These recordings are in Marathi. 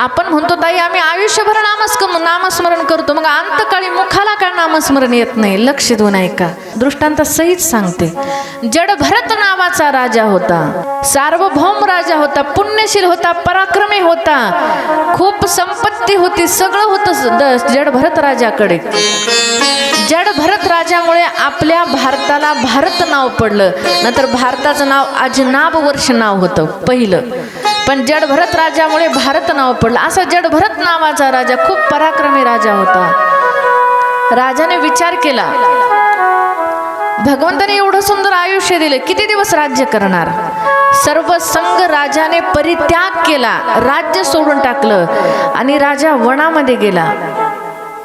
आपण म्हणतो ताई आम्ही आयुष्यभर नामस्क नामस्मरण करतो. मग अंतकाळी मुखाला काय नामस्मरण येत नाही? लक्ष देऊन ऐका. दृष्टांत सहित सांगते. जड भरत नावाचा राजा होता. सार्वभौम राजा होता पुण्यशील होता पराक्रमी होता. खूप संपत्ती होती सगळं होतं जड भरत राजाकडे. जड भरत राजामुळे आपल्या भारताला भारत नाव पडलं. नंतर भारताचं नाव अजनाब वर्ष नाव होतं पहिलं. पण जड भरत राजामुळे भारत नाव पडलं. असा जड भरत नावाचा राजा खूप पराक्रमी राजा होता. राजाने विचार केला भगवंताने एवढं सुंदर आयुष्य दिलं किती दिवस राज्य करणार? सर्व संघ राजाने परित्याग केला राज्य सोडून टाकलं आणि राजा वनामध्ये गेला.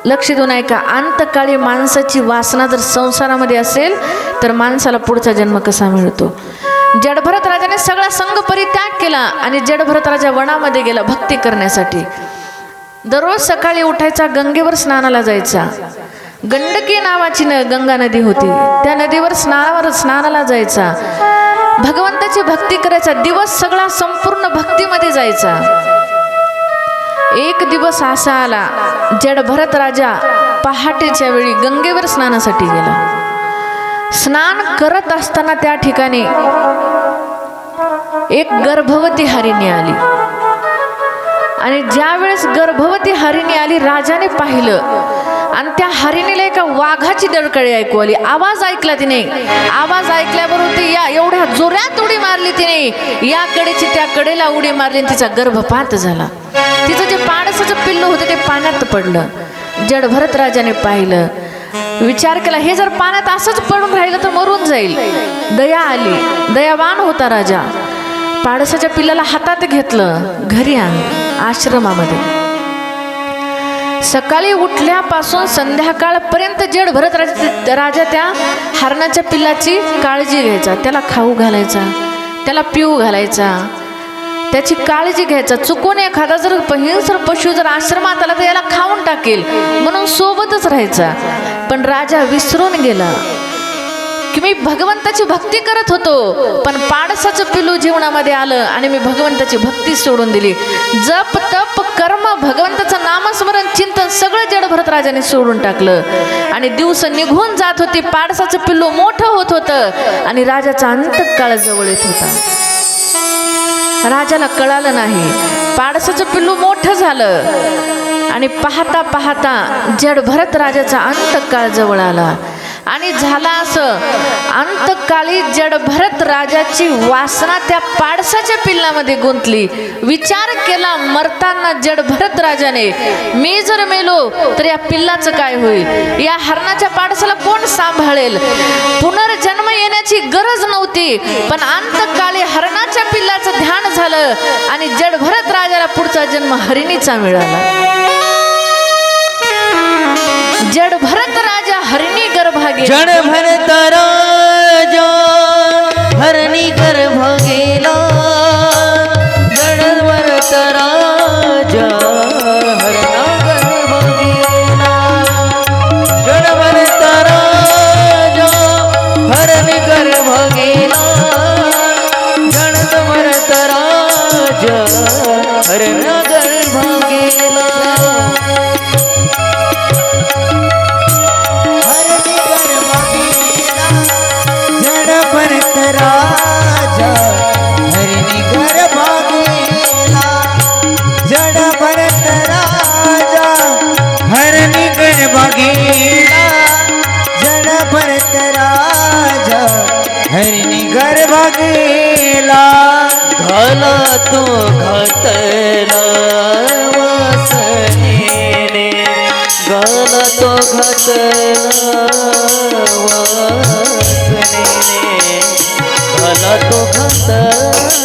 लक्ष देऊन ऐका अंतकाळी माणसाची वासना जर संसारामध्ये असेल तर माणसाला पुढचा जन्म कसा मिळतो? जडभरत राजाने सगळा संघ परित्याग केला आणि जडभरत राजा वनामध्ये गेला भक्ती करण्यासाठी. दररोज सकाळी उठायचा गंगेवर स्नानाला जायचा. गंडकी नावाची न गंगा नदी होती. त्या नदीवर स्नानावर स्नानाला जायचा. भगवंताची भक्ती करायचा. दिवस सगळा संपूर्ण भक्तीमध्ये जायचा. एक दिवस असा आला जड भरत राजा पहाटेच्या वेळी गंगेवर स्नानासाठी गेला. स्नान करत असताना त्या ठिकाणी एक गर्भवती हरिणी आली. आणि ज्यावेळेस गर्भवती हरिणी आली राजाने पाहिलं. आणि त्या हरिणीला एका वाघाची दडकळी ऐकू आली. आवाज ऐकला तिने. आवाज ऐकल्याबरोबर ती या एवढ्या जोरात उडी मारली तिने. या कडेची त्या कडेला उडी मारली आणि तिचा गर्भपात झाला. तिचं जे पाणसाचं पिल्लू होतं ते पाण्यात पडलं. जड भरत राजाने पाहिलं. विचार केला हे जर पाण्यात असंच पडून राहिलं तर मरून जाईल. दया आली. दयावान होता राजा. पाडसाच्या पिल्लाला हातात घेतलं घरी आण आश्रमामध्ये. सकाळी उठल्यापासून संध्याकाळपर्यंत जड भरत राजा राजा त्या हरणाच्या पिल्लाची काळजी घ्यायचा. त्याला खाऊ घालायचा त्याला पिऊ घालायचा. त्याची काळजी घ्यायचा. चुकून एखादा जर हिंसर पशु जर आश्रमात आला तर याला खाऊन टाकेल. म्हणून सोबतच राहायचा. पण राजा विसरून गेला. की मी भगवंताची भक्ती करत होतो पण पाडसाचं पिलू जीवनामध्ये आलं आणि मी भगवंताची भक्ती सोडून दिली. जप तप कर्म भगवंताचं नामस्मरण चिंतन सगळं जड भरत राजाने सोडून टाकलं. आणि दिवस निघून जात होती पाडसाचं पिल्लू मोठं होत होतं आणि राजाचा अंतकाळ जवळ येत होता. राजाला कळालं नाही. पाडसाचं पिल्लू मोठं झालं. आणि पाहता पाहता जड भरत राजाचा अंतकाळ जवळ आला. आणि झाला असं. अंतकाळी जड भरत राजाची वासना त्या पाडसाच्या पिल्लामध्ये गुंतली. विचार केला मरताना जड भरत राजाने मी जर मेलो तर या पिल्लाचं काय होईल? या हरणाच्या पाडसाला कोण सांभाळेल? पुनर्जन्म येण्याची गरज नव्हती पण अंतकाळी हरणाच्या पिल्लाचं ध्यान झालं आणि जड भरत राजाला पुढचा जन्म हरिणीचा मिळाला. जड भरत हरणी गर्भागे जण भरत राजा हरणी गर्भ गेला भरत राजा हरणी गर्भगेला जड भरत राजा हरणी गर्भगेला जड भरत राजा हरणी गर्भगेला घाला तो घातला वासनेने गाला तो घातला गाला तो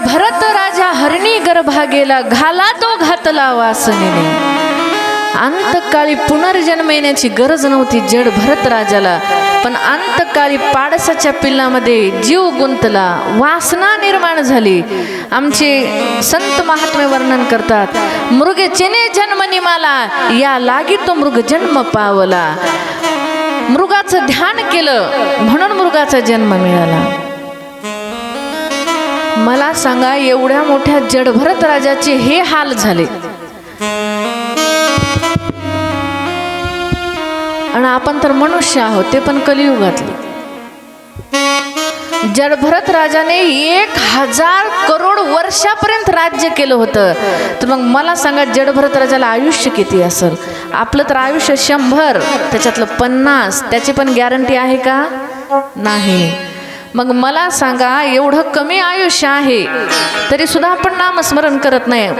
भरत राजा हरणी गर्भा गेला घाला तो घातला वासनेने. अंतकाळी पुनर्जन्म येण्याची गरज नव्हती जड भरत राजाला पण अंतकाळी पाडसाच्या पिल्लामध्ये जीव गुंतला वासना निर्माण झाली. आमचे संत महात्मे वर्णन करतात मृग चेने जन्म निमाला या लागी तो मृग जन्म पावला. मृगाचं ध्यान केलं म्हणून मृगाचा जन्म मिळाला. मला सांगा एवढ्या मोठ्या जडभरत राजाचे हे हाल झाले. आणि आपण तर मनुष्य आहोत ते पण कलियुगातले. जडभरत राजाने एक हजार करोड वर्षापर्यंत राज्य केलं होतं. तर मग मला सांगा जडभरत राजाला आयुष्य किती असेल? आपलं तर आयुष्य शंभर त्याच्यातलं पन्नास त्याची पण गॅरंटी आहे का? नाही. मग मला सांगा एवढं कमी आयुष्य आहे तरी सुद्धा आपण नामस्मरण करत नाही.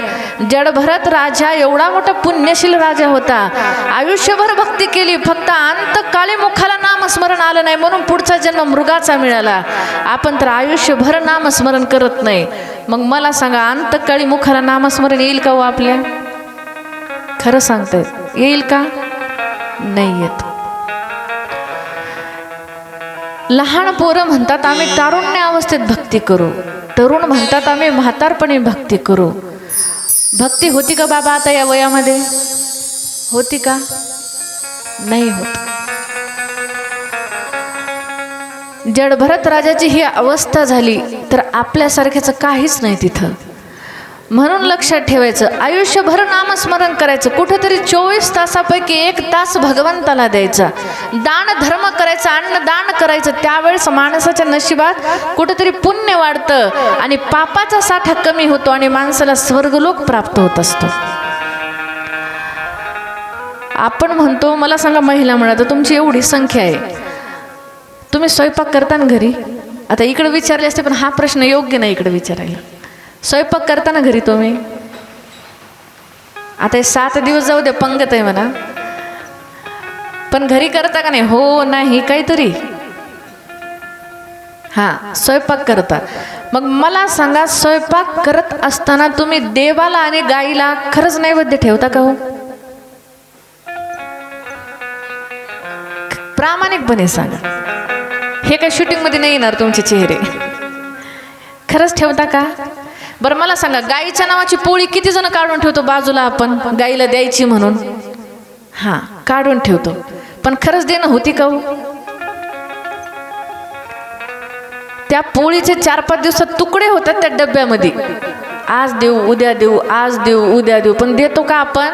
जडभरत राजा एवढा मोठा पुण्यशील राजा होता. आयुष्यभर भक्ती केली फक्त अंतकाळी मुखाला नामस्मरण आलं नाही म्हणून पुढचा जन्म मृगाचा मिळाला. आपण तर आयुष्यभर नामस्मरण करत नाही. मग मला सांगा अंतकाळी मुखाला नामस्मरण येईल का हो आपल्या? खरं सांगताय येईल का? नाही येत. लहान पोरं म्हणतात आम्ही तारुण्य अवस्थेत भक्ती करू. तरुण म्हणतात आम्ही म्हातारपणे भक्ती करू. भक्ती होती का बाबा आता या वयामध्ये? होती का? नाही होत. जडभरत राजाची ही अवस्था झाली तर आपल्यासारख्याचं काहीच नाही तिथं. म्हणून लक्षात ठेवायचं. आयुष्यभर नामस्मरण करायचं. कुठेतरी चोवीस तासापैकी एक तास भगवंताला द्यायचा. दान धर्म करायचं अन्न दान करायचं त्यावेळेस माणसाच्या नशिबात कुठेतरी पुण्य वाढतं आणि पापाचा साठा कमी होतो आणि माणसाला स्वर्गलोक प्राप्त होत असतो. आपण म्हणतो मला सांगा महिला म्हणा तुमची एवढी संख्या आहे. तुम्ही स्वयंपाक करता ना घरी? आता इकडे विचारले असते पण हा प्रश्न योग्य नाही इकडे विचारायला. स्वयंपाक करता ना घरी तुम्ही आता हे सात दिवस जाऊ दे पंगत आहे म्हणा. पण घरी करता का नाही? हो नाही काहीतरी. हां स्वयंपाक करता. मग मला सांगा स्वयंपाक करत असताना तुम्ही देवाला आणि गाईला खरंच नैवेद्य ठेवता का हो? प्रामाणिकपणे सांगा. हे काय शूटिंगमध्ये नाही येणार तुमचे चेहरे. खरंच ठेवता का? बरं मला सांगा गाईच्या नावाची पोळी किती जण काढून ठेवतो बाजूला आपण? गाईला द्यायची म्हणून. हां काढून ठेवतो. पण खरंच देणं होती का हो? त्या पोळीचे चार पाच दिवसात तुकडे होतात त्या डब्यामध्ये. आज देऊ उद्या देऊ आज देऊ उद्या देऊ पण देतो का आपण?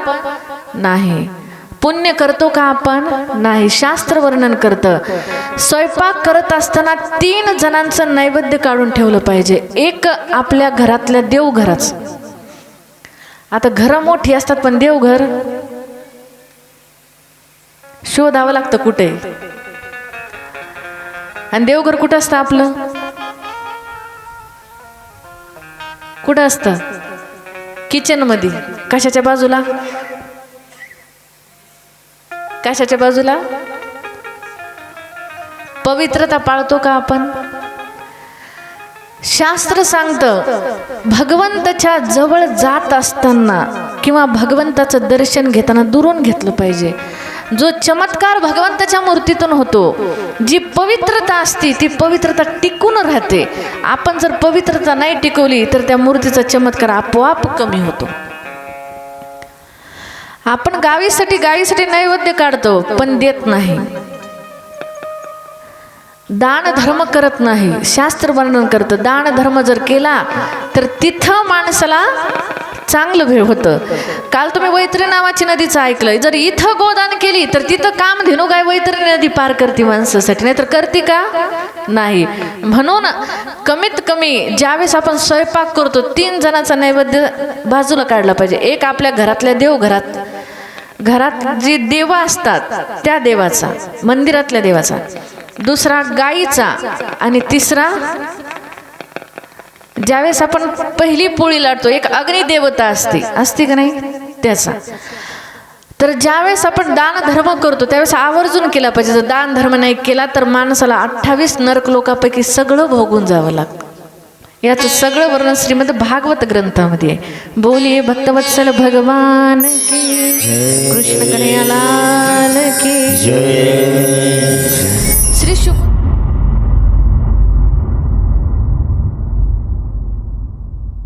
नाही. पुण्य करतो का आपण? नाही. शास्त्र वर्णन करतं. स्वयंपाक करत असताना तीन जणांचं नैवेद्य काढून ठेवलं पाहिजे. एक आपल्या घरातल्या देवघराचं. आता घरं मोठी असतात पण देवघर? शोधावं लागतं कुठे? आणि देवघर कुठं असतं आपलं? कुठं असतं? किचनमध्ये. कशाच्या बाजूला? कशाच्या बाजूला? पवित्रता पाळतो का आपण? शास्त्र सांगतं भगवंताच्या जवळ जात असताना किंवा भगवंताचं दर्शन घेताना दुरून घेतलं पाहिजे. जो चमत्कार भगवंताच्या मूर्तीतून होतो जी पवित्रता असते ती पवित्रता टिकून राहते. आपण जर पवित्रता नाही टिकवली तर त्या मूर्तीचा चमत्कार आपोआप कमी होतो. आपण गावीसाठी गायीसाठी नैवेद्य काढतो पण देत नाही. दान धर्म करत नाही. शास्त्र वर्णन करतं. दान धर्म जर केला तर तिथं माणसाला चांगलं भेळ होतं. काल तुम्ही वैतरी नावाची नदीचं ऐकलंय. जर इथं गोदान केली तर तिथं काम धेनू गाय वैतरी नदी पार करते माणसासाठी. नाहीतर करते का? नाही. म्हणून कमीत कमी ज्यावेळेस आपण स्वयंपाक करतो तीन जणांचा नैवेद्य बाजूला काढला पाहिजे. एक आपल्या घरातल्या देवघरात. घरात जी देव असतात त्या देवाचा मंदिरातल्या देवाचा. दुसरा गाईचा आणि तिसरा ज्यावेळेस आपण पहिली पोळी लाटतो एक अग्निदेवता असते. असते का नाही? त्याचा. तर ज्यावेळेस आपण दान धर्म करतो त्यावेळेस आवर्जून केला पाहिजे. जर दान धर्म नाही केला तर माणसाला अठ्ठावीस नरक लोकांपैकी सगळं भोगून जावं लागतं. याचं सगळं वर्णन श्रीमद भागवत ग्रंथामध्ये आहे. बोलिये भक्तवत्सल भगवान की कृष्ण कन्या लाल की श्री शुक्र